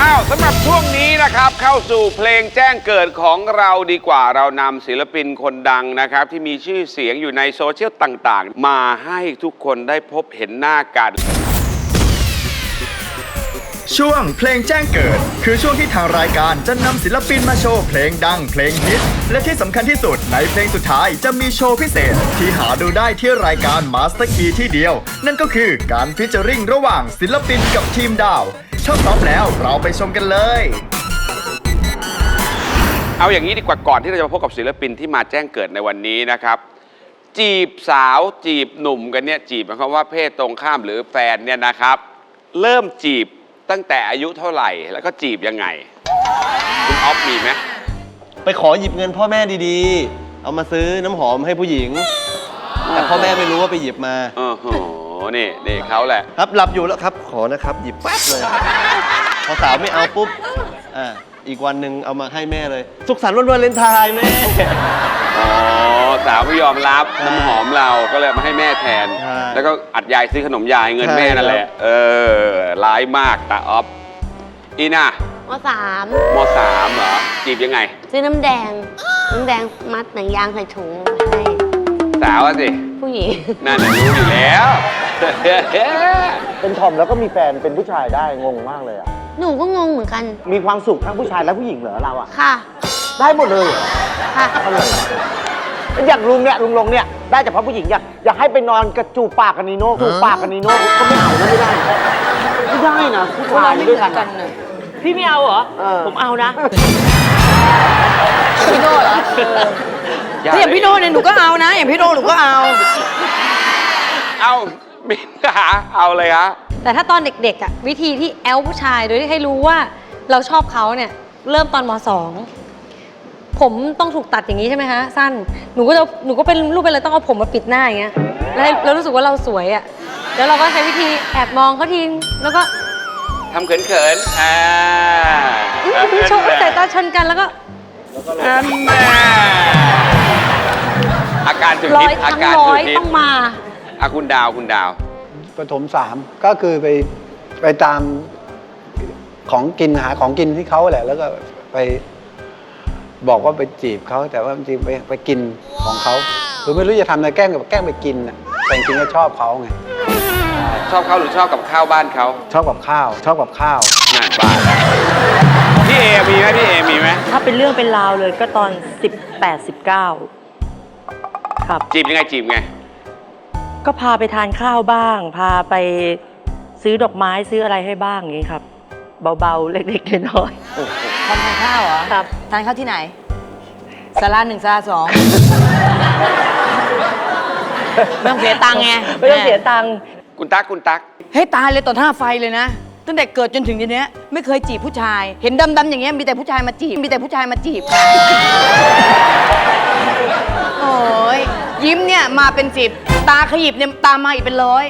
อ้าวสำหรับช่วงนี้นะครับเข้าสู่เพลงแจ้งเกิดของเราดีกว่าเรานำศิลปินคนดังนะครับ ที่มีชื่อเสียงอยู่ในโซเชียลต่างๆ มาให้ทุกคนได้พบเห็นหน้ากัน ช่วงเพลงแจ้งเกิด คือช่วงที่ทางรายการจะนำศิลปินมาโชว์เพลงดังเพลงฮิต และที่สำคัญที่สุดในเพลงสุดท้ายจะมีโชว์พิเศษ ที่หาดูได้ที่รายการ Master Key ที่เดียว นั่นก็คือการฟิชเจอริงระหว่างศิลปินกับทีมดาวถ้าพร้อมแล้วเราไปชมกันเลย เอาอย่างนี้ดีกว่าก่อนที่เราจะมาพบกับศิลปินที่มาแจ้งเกิดในวันนี้นะครับ จีบสาวจีบหนุ่มกันเนี่ยจีบหมายความว่าเพศตรงข้ามหรือแฟนเนี่ยนะครับ เริ่มจีบ ตั้งแต่อายุเท่าไหร่แล้วก็จีบยังไง คุณออฟมีไหมไปขอหยิบเงินพ่อแม่ดีๆ เอามาซื้อน้ำหอมให้ผู้หญิง แต่พ่อแม่ไม่รู้ว่าไปหยิบมาเออโหนี่นี่เขาแหละ ครับหลับอยู่แล้วครับ ขอนะครับหยิบแป๊บเลย พอสาวไม่เอาปุ๊บอ่าอีกวันหนึ่งเอามาให้แม่เลย สุขสันต์วันวาเลนไทน์แม่ อ๋อสาวไม่ยอมรับใช่น้ำหอมเราก็เลยเอามาให้แม่แทน ใช่แล้วก็อัดยายซื้อขนมยายเงินใช่แม่นั่นแหละครับเออร้ายมากตาออฟอีน่ะมสามมสามเหรอจีบยังไง ซื้อน้ำแดง น้ำแดงมัดหนังยางใส่ถุงให้สาวอะสิผู้หญิง นั่นน่ะรู้อยู่แล้ว เป็นทอมแล้วก็มีแฟนเป็นผู้ชายได้งงมากเลยอะ หนูก็งงเหมือนกัน มีความสุขทั้งผู้ชายและผู้หญิงเหรอเราอะ ค่ะ ได้หมดเลยเหรอค่ะ อ ย่างลุงเนี่ยลุงลงเนี่ยได้เฉพาะผู้หญิงอยากอยากให้ไปนอนกระจูบปากกันนีโน่จูบปากกันนีโน่ก็ไม่เอานะไม่ได้นะไม่ได้นะผู้ชายด้วยกันนะพี่ไม่เอาเหรอ เออ ผมเอานะ พี่โน่เหรอถ้าอย่างพี่โน่เนี่ยหนูก็เอานะ อย่างพี่โน่หนูก็เอา เอามินหาเอาเลยฮะแต่ถ้าตอนเด็กๆอะวิธีที่แอลผู้ชายโดยที่ให้รู้ว่าเราชอบเขาเนี่ยเริ่มตอนมสอง ผมต้องถูกตัดอย่างนี้ใช่ไหมคะสั้นหนูก็จะหนูก็เป็นรูปเป็นอะไรต้องเอาผมมาปิดหน้าอย่างเงี้ยแล้วให้แล้วรู้สึกว่าเราสวยอะแล้วเราก็ใช้วิธีแอบมองเขาทีแล้วก็ทำเขินๆอ่าอื้อโชว์สายตาชนกันแล้วก็ อันแน่อาการถึงร้อนิยดอาทั้งการร้ถึอยงนิดต้องมาอาคุณดาวคุณดาวปฐมสามก็คือไปไปตามของกินหาของกินที่เขาแหละ แล้วก็ไป บอกว่าไปจีบเขาแต่ว่าจริงๆไปไปกินของเขาคือไม่รู้จะทำอะไรแกล้งกับแกล้งไปกินน่ะแต่จริงๆก็ชอบเขาไงชอบเขาหรือชอบกับข้าวบ้านเขาชอบกับข้าว ชอบกับข้าวงานบ้านแล้วพี่เอมีไหมพี่เอมีไหมถ้าเป็นเรื่องเป็นราวเลยก็ตอน 18 19 ครับ จีบยังไงจีบไง ก็พาไปทานข้าวบ้าง พาไปซื้อดอกไม้ซื้ออะไรให้บ้างอย่างนี้ครับ เบาๆ เล็กๆน้อย ทานทานข้าวเหรอครับ ทานข้าวที่ไหนสาราหนึ่งสาราสองไม่ต้องเสียตังค์ไงๆไม่ต้องเสียตังค์คุณตั๊กคุณตั๊กเฮ้ยตายเลยต่อหน้าไฟเลยนะ ตั้งแต่เกิดจนถึงทีเนี้ยไม่เคยจีบผู้ชาย เห็นดำๆอย่างเงี้ยมีแต่ผู้ชายมาจีบ มีแต่ผู้ชายมาจีบโอ้ยยิ้มเนี่ยมาเป็นสิบตาขยิบเนี่ยตามมาอีกเป็นร้อย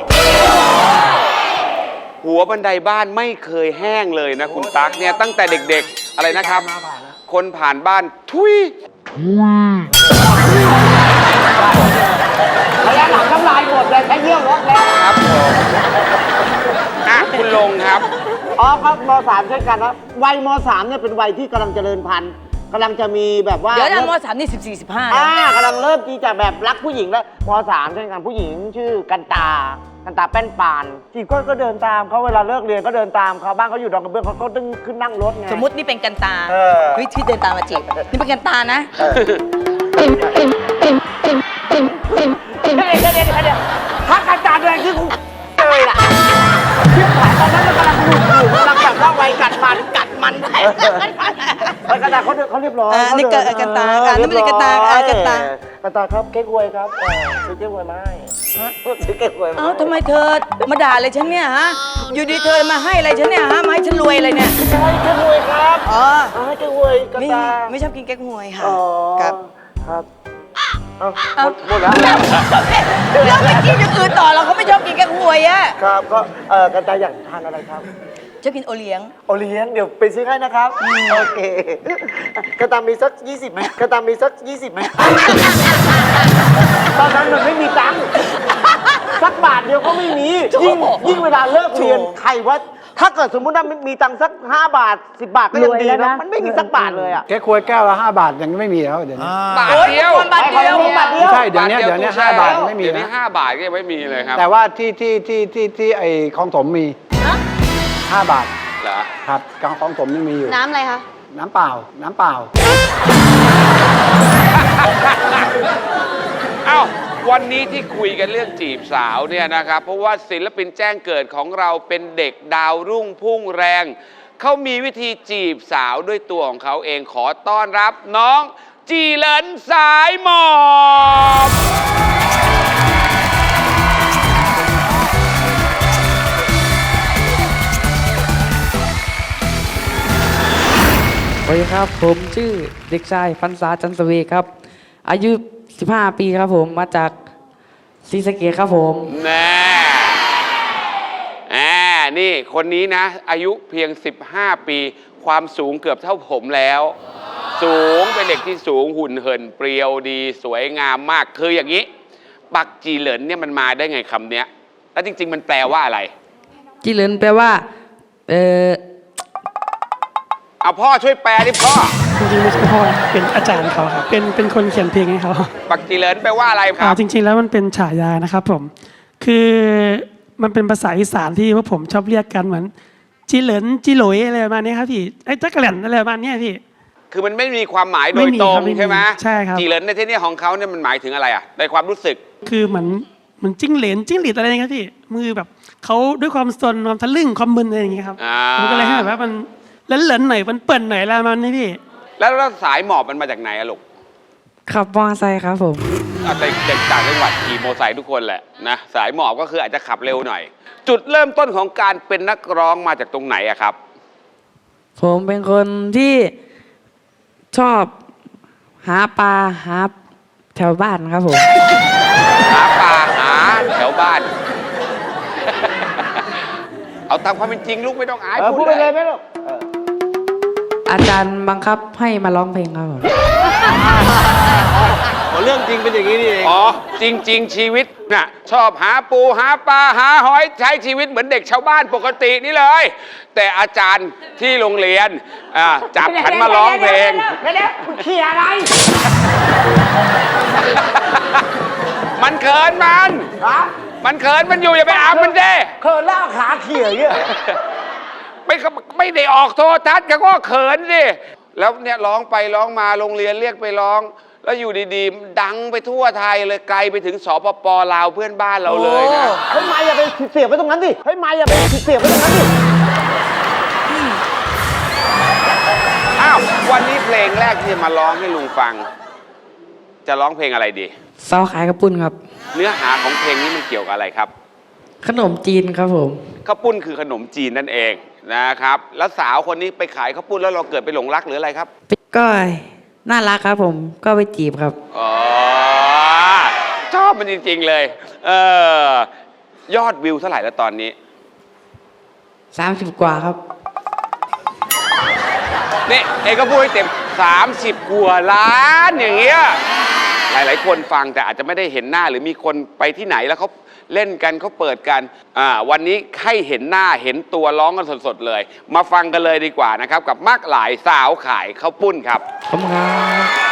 หัวบันไดบ้านไม่เคยแห้งเลยนะ คุณตั๊กเนี่ยตั้งแต่เด็ก ๆ อะไรนะครับ คนผ่านบ้านทุยระยะหลังน้ำลายหมดเลยแค่เยี่ยวรถแล้วครับผมอะคุณลงครับ อ๋อครับมสามเช่นกันนะวัยมสามเนี่ยเป็นวัยที่กำลังเจริญพันธุ์ กำลังจะมีแบบว่าเดี๋ยวนะมสามนี่สิบสี่สิบห้าอ่ากำลังเริ่มที่จะแบบรักผู้หญิงแล้วมสามเช่นกันผู้หญิงชื่อกันตา กันตาแป้นปานจีบก็ก็เดินตามเขาเวลาเลิกเรียนก็เดินตามเขาบ้านเขาอยู่ดอนกระเบื้องเขาก็ตึงขึ้นนั่งรถไงสมมตินี่เป็นกันตาเออเฮ้ยที่เดินตามมาจีบนี่เป็นกันตานะเดี๋ยวเดี๋ยวเดี๋ยวเดี๋ยวพักอาจารย์แรงคือกูเลยล่ะชิบหายตอนนั้นมันกำลังหนุกอยู่กำลังแบบว่าวัยกัดมันกัด มันไปกันตาเขาเขาเรียบร้อยอ่านี่เกิดกันตาอ่านี่ไม่ใช่กันตาอ่ากันตา กันตาครับเก๊กฮวยครับเออซื้อเก๊กฮวยมาให้ซื้อเก๊กฮวยมาเอ้าทำไมเธอมาด่าอะไรฉันเนี่ยฮะ อยู่ดีเธอมาให้อะไรฉันเนี่ยฮะมาให้ฉันรวยอะไรเนี่ย ใช่เก๊กฮวยครับอ๋อ เอาให้เก๊กฮวยกันไม่ตาไม่ชอบกินแก๊กฮวยค่ะอ๋อครับ ครับเอาหมดหมดแล้ว แล้วไม่กินอย่างอื่นต่อเราเขาไม่ชอบกินแก๊กฮวยอะ ครับก็เออกันตาอยากทานอะไรครับ ชอบกินโอเลี้ยง โอเลี้ยงเดี๋ยวไปซื้อให้นะครับ โอเคกระตามมีสัก 20ไหมกระตามมีสัก 20ไหมตอนนั้นมันไม่มีตังค์สักบาทเดียวก็ไม่มี ยิ่งยิ่งเวลาเลิกเรียนใครว่า ถ้าเกิดสมมุติว่ามีตังค์สัก 5 บาท 10 บาทก็ยังดีรวยแล้วนะนะ มันไม่มีสักบาทเลยอะแค่ควยแก้วละห้าบาทยังไม่มีแล้วเดี๋ยวนี้บาทเดียวบาทเดียวบาทเดียวใช่เดี๋ยวนี้เดี๋ยวนี้ห้าบาทยังไม่มีเดี๋ยวนี้นะห้าบาทก็ยังไม่มีเลยครับแต่ว่าที่ที่ที่ที่ที่ไอ้คลองถมมี ห้าบาทเหรอครับกลางคลองถมนี่มีอยู่ น้ำอะไรคะน้ำเปล่า น้ำเปล่า เอ้าวันนี้ที่คุยกันเรื่องจีบสาวเนี่ยนะครับ เพราะว่าศิลปินแจ้งเกิดของเราเป็นเด็กดาวรุ่งพุ่งแรง เขามีวิธีจีบสาวด้วยตัวของเขาเองขอต้อนรับน้องจีเหลินสายหมอบ วัสดีครับ ผมชื่อเด็กชายพันษาจันทเวครับ อายุ 15 ปีครับผมมาจากศรีสะเกษครับผม แน่แน่นี่คนนี้นะ อายุเพียง 15 ปี ความสูงเกือบเท่าผมแล้ว สูงเป็นเด็กที่สูงหุ่นเหินเปรียวดี สวยงามมากคืออย่างนี้ ปักจีเหลินเนี่ยมันมาได้ไงคำเนี้ย แล้วจริง ๆ มันแปลว่าอะไร จิเหลินแปลว่า เออ เอาพ่อช่วยแปลดิพ่อจริงๆไม่ใช่พ่อนะเป็นอาจารย์เขาครับเป็นเป็นคนเขียนเพลงให้เขาปักจีเหลินแปลว่าอะไรคอ่ารับ จริง ๆ แล้วมันเป็นฉายานะครับผม คือมันเป็นภาษาอีสานที่พวกผมชอบเรียกกันเหมือนจีเหลินจีโหลยอะไรประมาณนี้ครับพี่ไอ้จักรแหลนอะไรประมาณเนี้ยพี่ คือมันไม่มีความหมายโดไม่ยมีตรงครับไม่มีใช่ไหมใช่ครับ จีเหลินในที่นี้ของเขาเนี่ยมันหมายถึงอะไรอะในความรู้สึก คือเหมือนเหมือนจิ้งเหลนจิ้งหรีดอะไรอย่างเงี้ยครับพี่มือแบบเขาด้วยความสนความทะลึ่งความมึนอะไรอย่างเงี้ยครับอ่ามันก็เลยให้แบบว่ามัน เหลินๆหน่อยมันเปิ่นหน่อยอะไรประมาณนี้พี่ แล้วแล้วสายหมอบมันมาจากไหนอะลูกขับมอเตอร์ไซค์ครับผมเอาแต่เด็กต่างจังหวัดขี่มอเตอร์ไซค์ทุกคนแหละนะสายหมอบก็คืออาจจะขับเร็วหน่อย จุดเริ่มต้นของการเป็นนักร้องมาจากตรงไหนอะครับผมเป็นคนที่ชอบหาปลาหาแถวบ้านครับผม หาปลาหาแถวบ้าน เอาตามความเป็นจริงลูกไม่ต้องอายเออพูดไปเลยไหมลูก อาจารย์บังคับให้มาร้องเพลงครับผมเรื่องจริงเป็นอย่างนี้นี่เองอ๋อจริง ๆ ชีวิตน่ะชอบหาปูหาปลาหาหอยใช้ชีวิตเหมือนเด็กชาวบ้านปกตินี่เลย แต่อาจารย์ที่โรงเรียนอ่าจับฉันมาร้องเพลงเดี๋ยวเดี๋ยวคุณเขี่ยอะไร มันเขินมัน ฮะมันเขินมันอยู่อย่าไปอามมันเด้เขินแล้วเอาขาเขี่ยอย่างเงี้ย ไม่เขาไม่ได้ออกโทรทัศน์เขาก็เขินสิแล้วเนี่ยร้องไปร้องมาโรงเรียนเรียกไปร้อง แล้วอยู่ดีๆ ดังไปทั่วไทยเลยไกลไปถึงสปปลาวเพื่อนบ้านเราเลยนะเฮ้ยไม่อย่าไปเสียบไว้ตรงนั้นดิเฮ้ยไม่อย่าไปเสียบไว้ตรงนั้นดิอ้าววันนี้เพลงแรกที่จะมาร้องให้ลุงฟัง จะร้องเพลงอะไรดีเสาขายกระปุ้นครับ เนื้อหาของเพลงนี้มันเกี่ยวกับอะไรครับ ขนมจีนครับผมข้าวปุ้นคือขนมจีนนั่นเอง นะครับ แล้วสาวคนนี้ไปขายข้าวปุ้นแล้วเราเกิดไปหลงรักหรืออะไรครับ ก็น่ารักครับผมก็ไปจีบครับ อ๋อ ชอบมันจริง ๆ เลย เออยอดวิวเท่าไหร่แล้วตอนนี้ 30 กว่าครับ นี่เอกก็พูดให้เต็ม 30กว่าล้านอย่างเงี้ย หลาย ๆ คนฟังแต่อาจจะไม่ได้เห็นหน้าหรือมีคนไปที่ไหนแล้วเขาเล่นกันเขาเปิดกันอ่าวันนี้ให้เห็นหน้าเห็นตัวร้องกันสด ๆ เลย มาฟังกันเลยดีกว่านะครับ กับมากหลายสาวขายข้าวปุ้นครับ ขอบคุณครับ